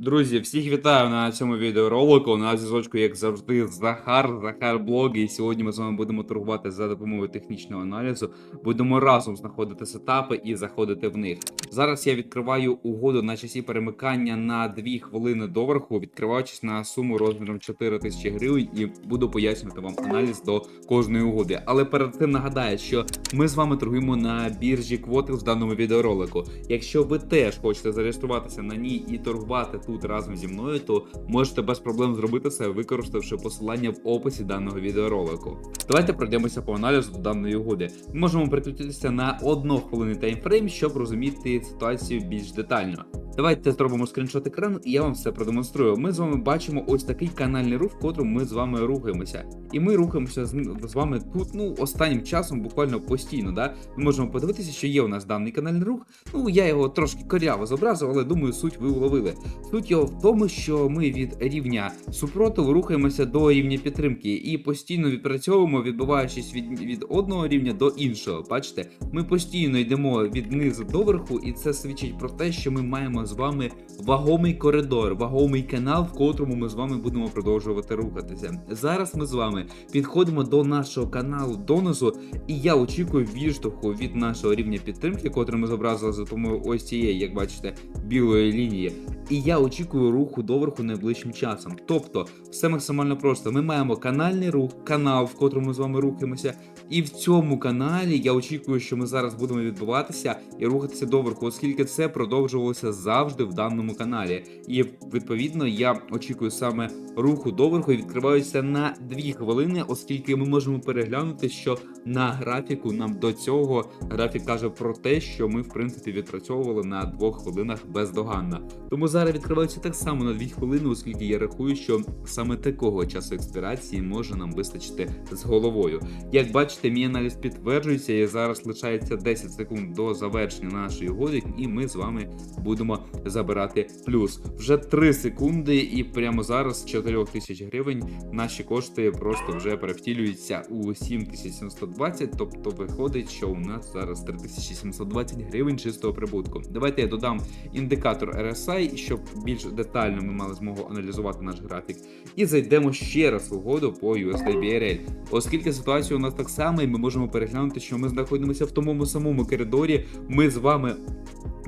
Друзі, всіх вітаю на цьому відеоролику. На зв'язочку, як завжди, Захар, Захар Блог. І сьогодні ми з вами будемо торгувати за допомогою технічного аналізу. Будемо разом знаходити сетапи і заходити в них. Зараз я відкриваю угоду на часі перемикання на 2 хвилини доверху, відкриваючись на суму розміром 4 тисячі гривень, і буду пояснювати вам аналіз до кожної угоди. Але перед цим нагадаю, що ми з вами торгуємо на біржі квоти в даному відеоролику. Якщо ви теж хочете зареєструватися на ній і торгувати тут разом зі мною, то можете без проблем зробити це, використавши посилання в описі даного відеоролику. Давайте пройдемося по аналізу до даної угоди. Ми можемо переключитися на одну хвилини таймфрейм, щоб розуміти ситуацію більш детально. Давайте зробимо скріншот екрану, і я вам все продемонструю. Ми з вами бачимо ось такий канальний рух, в котрому ми з вами рухаємося. І ми рухаємося з, з вами тут, ну, останнім часом, буквально постійно. Да? Ми можемо подивитися, що є у нас даний канальний рух. Ну, я його трошки коряво зобразив, але думаю, суть ви уловили. Суть його в тому, що ми від рівня супротиву рухаємося до рівня підтримки і постійно відпрацьовуємо, відбиваючись від, від одного рівня до іншого. Бачите, ми постійно йдемо від низу до верху, і це свідчить про те, що ми маємо з вами вагомий коридор, вагомий канал, в котрому ми з вами будемо продовжувати рухатися. Зараз ми з вами підходимо до нашого каналу доносу, і я очікую відштовху від нашого рівня підтримки, котрий ми зобразили за допомогою ось цієї, як бачите, білої лінії. І я очікую руху доверху найближчим часом. Тобто, все максимально просто. Ми маємо канальний рух, канал, в котрому ми з вами рухаємося. І в цьому каналі я очікую, що ми зараз будемо відбуватися і рухатися доверху, оскільки це продовжувалося завжди в даному каналі. І відповідно я очікую саме руху доверху і відкриваюся на 2 хвилини, оскільки ми можемо переглянути, що на графіку нам до цього графік каже про те, що ми в принципі відпрацьовували на 2 хвилинах бездоганно. Тому зараз відкриваються так само на 2 хвилини, оскільки я рахую, що саме такого часу експірації може нам вистачити з головою. Як бачите, мій аналіз підтверджується, і зараз лишається 10 секунд до завершення нашої угоди, і ми з вами будемо забирати плюс. Вже 3 секунди, і прямо зараз з 4 тисяч гривень наші кошти просто вже перевтілюються у 7720, тобто виходить, що у нас зараз 3720 гривень чистого прибутку. Давайте я додам індикатор RSI, щоб більш детально ми мали змогу аналізувати наш графік. І зайдемо ще раз в угоду по USD BRL. Оскільки ситуація у нас так само, і ми можемо переглянути, що ми знаходимося в тому самому коридорі. Ми з вами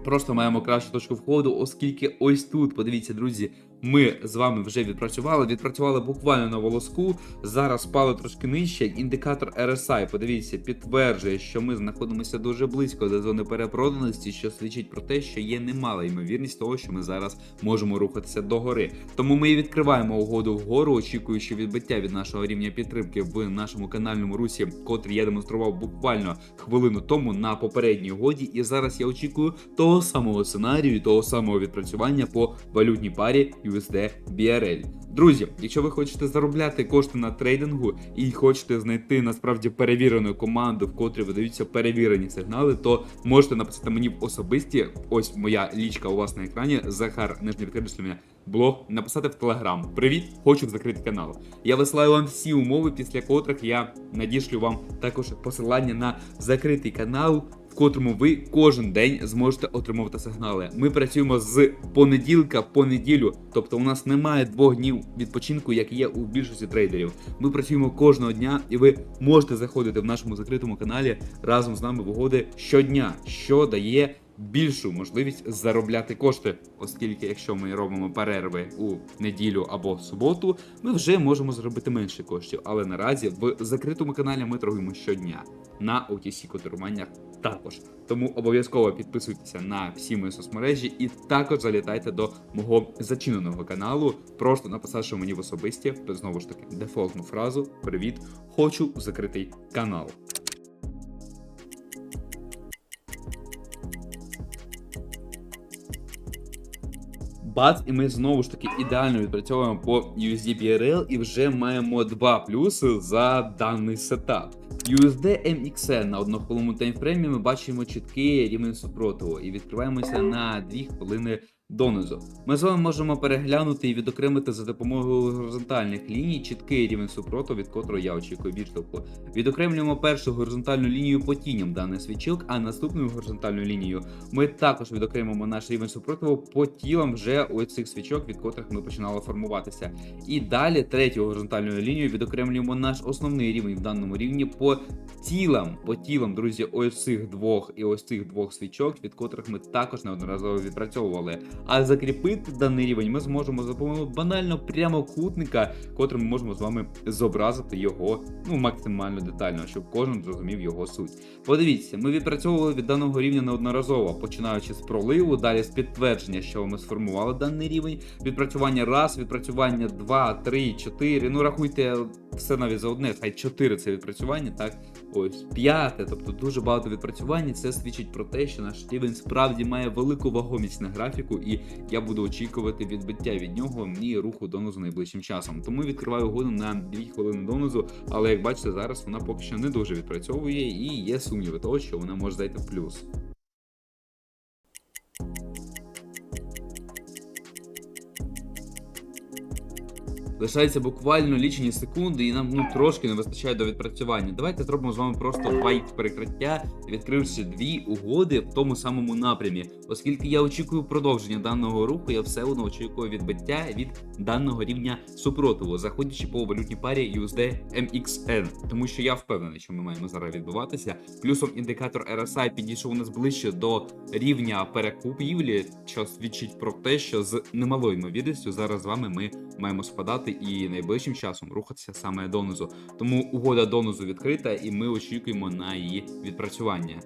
просто маємо кращу точку входу, оскільки ось тут, подивіться, друзі, ми з вами вже відпрацювали. Відпрацювали буквально на волоску. Зараз спали трошки нижче. Індикатор RSI, подивіться, підтверджує, що ми знаходимося дуже близько до зони перепроданості, що свідчить про те, що є немала ймовірність того, що ми зараз можемо рухатися догори. Тому ми і відкриваємо угоду вгору, очікуючи відбиття від нашого рівня підтримки в нашому канальному русі, котрий я демонстрував буквально хвилину тому на попередній угоді. І зараз я очікую того самого сценарію, того самого відпрацювання по валютній парі USD BRL. Друзі, якщо ви хочете заробляти кошти на трейдингу і хочете знайти насправді перевірену команду, в котрій видаються перевірені сигнали, то можете написати мені в особисті. Ось моя лічка у вас на екрані. Захар нижнє підкреслення блог, написати в Телеграм. Привіт, хочу закрити канал. Я висилаю вам всі умови, після котрих я надішлю вам також посилання на закритий канал. Котрому ви кожен день зможете отримувати сигнали. Ми працюємо з понеділка по неділю, тобто у нас немає двох днів відпочинку, як є у більшості трейдерів. Ми працюємо кожного дня, і ви можете заходити в нашому закритому каналі разом з нами в угоди щодня, що дає більшу можливість заробляти кошти, оскільки, якщо ми робимо перерви у неділю або суботу, ми вже можемо зробити менше коштів. Але наразі в закритому каналі ми торгуємо щодня на OTC котируваннях також. Тому обов'язково підписуйтеся на всі мої соцмережі і також залітайте до мого зачиненого каналу, просто написавши мені в особисті знову ж таки дефолтну фразу Привіт, хочу закритий канал. Бац, і ми знову ж таки ідеально відпрацьовуємо по USD BRL і вже маємо два плюси за даний сетап. USD MXN на однохвилому таймфреймі ми бачимо чіткий рівень супротиву і відкриваємося на 2 хвилини донизу. Ми з вами можемо переглянути і відокремити за допомогою горизонтальних ліній чіткий рівень супроту, від котрого я очікую відштовху. Відокремлюємо першу горизонтальну лінію по тіням даний свічок, а наступною горизонтальною лінією ми також відокремимо наш рівень супротиву по тілам вже ось цих свічок, від котрих ми починали формуватися. І далі третю горизонтальною лінією відокремлюємо наш основний рівень в даному рівні по тілам, по тілам, друзі, ось цих двох і ось цих двох свічок, від котрих ми також неодноразово відпрацьовували. А закріпити даний рівень ми зможемо за допомогою банально прямокутника, котрим ми можемо з вами зобразити його ну максимально детально, щоб кожен зрозумів його суть. Подивіться, ми відпрацьовували від даного рівня неодноразово, починаючи з проливу, далі з підтвердження, що ми сформували даний рівень, відпрацювання раз, відпрацювання 2, 3, 4, Ну рахуйте все навіть за одне, хай 4 це відпрацювання, так ось п'яте, тобто дуже багато відпрацювань. і Це свідчить про те, що наш рівень справді має велику вагомість на графіку, і я буду очікувати відбиття від нього і руху донозу найближчим часом. Тому відкриваю угоду на 2 хвилини донозу, але як бачите, зараз вона поки що не дуже відпрацьовує і є сумніви того, що вона може зайти в плюс. Лишається буквально лічені секунди, і нам ну трошки не вистачає до відпрацювання. Давайте зробимо з вами просто їх перекриття, відкривши дві угоди в тому самому напрямі. Оскільки я очікую продовження даного руху, я все одно очікую відбиття від даного рівня супротиву, заходячи по валютній парі USD MXN. Тому що я впевнений, що ми маємо зараз відбуватися. Плюсом індикатор RSI підійшов у нас ближче до рівня перекупівлі, що свідчить про те, що з немалою ймовірністю зараз з вами ми маємо спадати і найближчим часом рухатися саме донизу. Тому угода донизу відкрита, і ми очікуємо на її відпрацювання.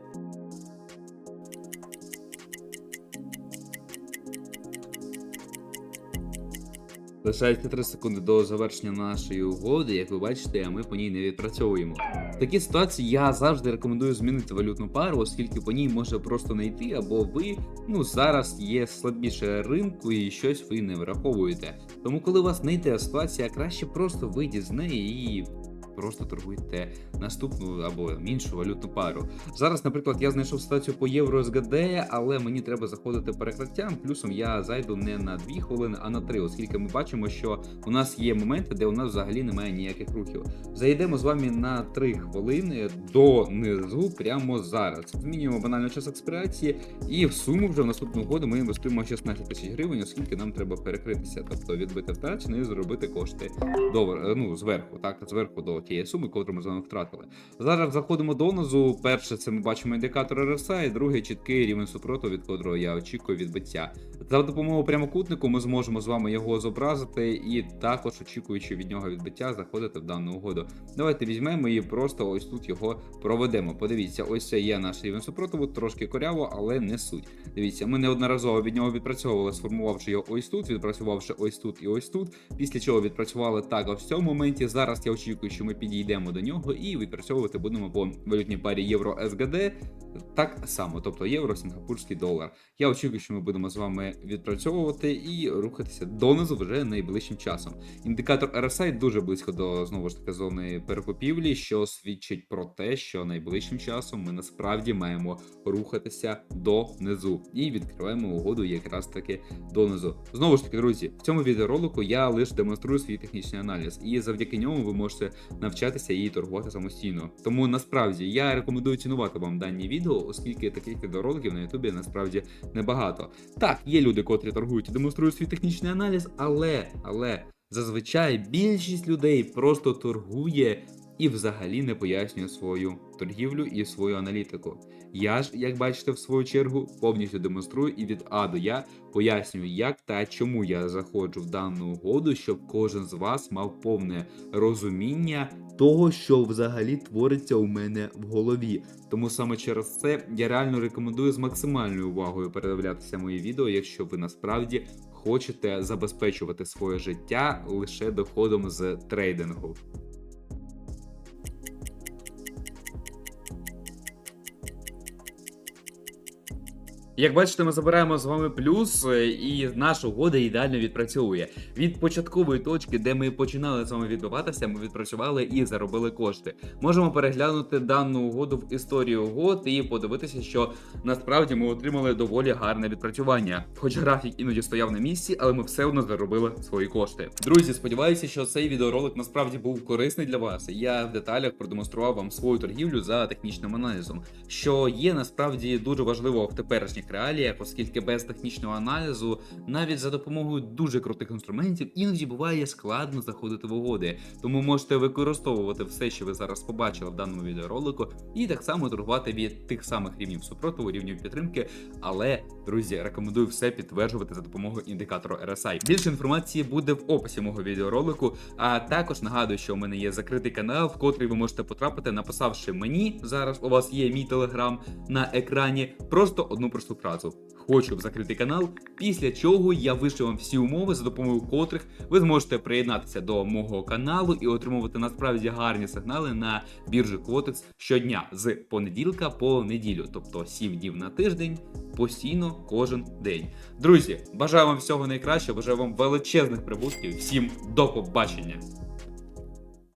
Лишається 3 секунди до завершення нашої угоди. Як ви бачите, а ми по ній не відпрацьовуємо. В такій ситуації я завжди рекомендую змінити валютну пару, оскільки по ній може просто не йти, або ви ну зараз є слабіше ринку і щось ви не враховуєте. Тому, коли у вас не йде ситуація, краще просто вийдіть з неї і. Просто торгуйте наступну або іншу валютну пару. Зараз, наприклад, я знайшов ситуацію по євро СГД, але мені треба заходити перекриттям. Плюсом я зайду не на 2 хвилини, а на 3, оскільки ми бачимо, що у нас є моменти, де у нас взагалі немає ніяких рухів. Зайдемо з вами на 3 хвилини до низу прямо зараз. Змінюємо банально час експірації, і в суму вже в наступну году ми інвестуємо 16 тисяч гривень, оскільки нам треба перекритися, тобто відбити втрачене і заробити кошти до ну зверху, так зверху до тієї суми, яку ми з вами втратили. Зараз заходимо донизу. Перше, це ми бачимо індикатор RSI, другий чіткий рівень супроту, від котрого я очікую відбиття. За допомогою прямокутнику ми зможемо з вами його зобразити і також, очікуючи від нього відбиття, заходити в дану угоду. Давайте візьмемо і просто ось тут його проведемо. Подивіться, ось це є наш рівень супротиву, трошки коряво, але не суть. Дивіться, ми неодноразово від нього відпрацьовували, сформувавши його ось тут, відпрацювавши ось тут і ось тут. Після чого відпрацювали так ось в цьому моменті. Зараз я очікую, що ми підійдемо до нього і відпрацьовувати будемо по валютній парі євро СГД. Так само, тобто євро, сінгапурський долар. Я очікую, що ми будемо з вами відпрацьовувати і рухатися донизу вже найближчим часом. Індикатор RSI дуже близько до знову ж таки зони перекупівлі, що свідчить про те, що найближчим часом ми насправді маємо рухатися донизу і відкриваємо угоду якраз таки донизу. Знову ж таки, друзі, в цьому відеоролику я лише демонструю свій технічний аналіз, і завдяки ньому ви можете навчатися і торгувати самостійно. Тому насправді я рекомендую цінувати вам дані відео, оскільки таких відеороликів на Ютубі насправді небагато. Так, є люди, котрі торгують і демонструють свій технічний аналіз, але але зазвичай більшість людей просто торгує і взагалі не пояснює свою торгівлю і свою аналітику. Я ж, як бачите, в свою чергу повністю демонструю і від А до Я пояснюю, як та чому я заходжу в дану угоду, щоб кожен з вас мав повне розуміння того, що взагалі твориться у мене в голові. Тому саме через це я реально рекомендую з максимальною увагою передивлятися мої відео, якщо ви насправді хочете забезпечувати своє життя лише доходом з трейдингу. Як бачите, ми забираємо з вами плюс, е, і наша угода ідеально відпрацьовує. Від початкової точки, де ми починали з вами відбиватися, ми відпрацювали і заробили кошти. Можемо переглянути дану угоду в історії угод і подивитися, що насправді ми отримали доволі гарне відпрацювання. Хоч графік іноді стояв на місці, але ми все одно заробили свої кошти. Друзі, сподіваюся, що цей відеоролик насправді був корисний для вас. Я в деталях продемонстрував вам свою торгівлю за технічним аналізом, що є насправді дуже важливо в теперішніх реаліях, оскільки без технічного аналізу, навіть за допомогою дуже крутих інструментів, іноді буває складно заходити в угоди. Тому можете використовувати все, що ви зараз побачили в даному відеоролику, і так само торгувати від тих самих рівнів супротиву, рівнів підтримки. Але, друзі, рекомендую все підтверджувати за допомогою індикатору RSI. Більше інформації буде в описі мого відеоролику. А також нагадую, що у мене є закритий канал, в котрий ви можете потрапити, написавши мені зараз. У вас є мій телеграм на екрані. Просто одну просту фразу. Хочу в закритий канал, після чого я вишлю вам всі умови, за допомогою котрих ви зможете приєднатися до мого каналу і отримувати насправді гарні сигнали на біржі Quotex щодня з понеділка по неділю, тобто 7 днів на тиждень, постійно кожен день. Друзі, бажаю вам всього найкращого, бажаю вам величезних прибутків. Всім до побачення!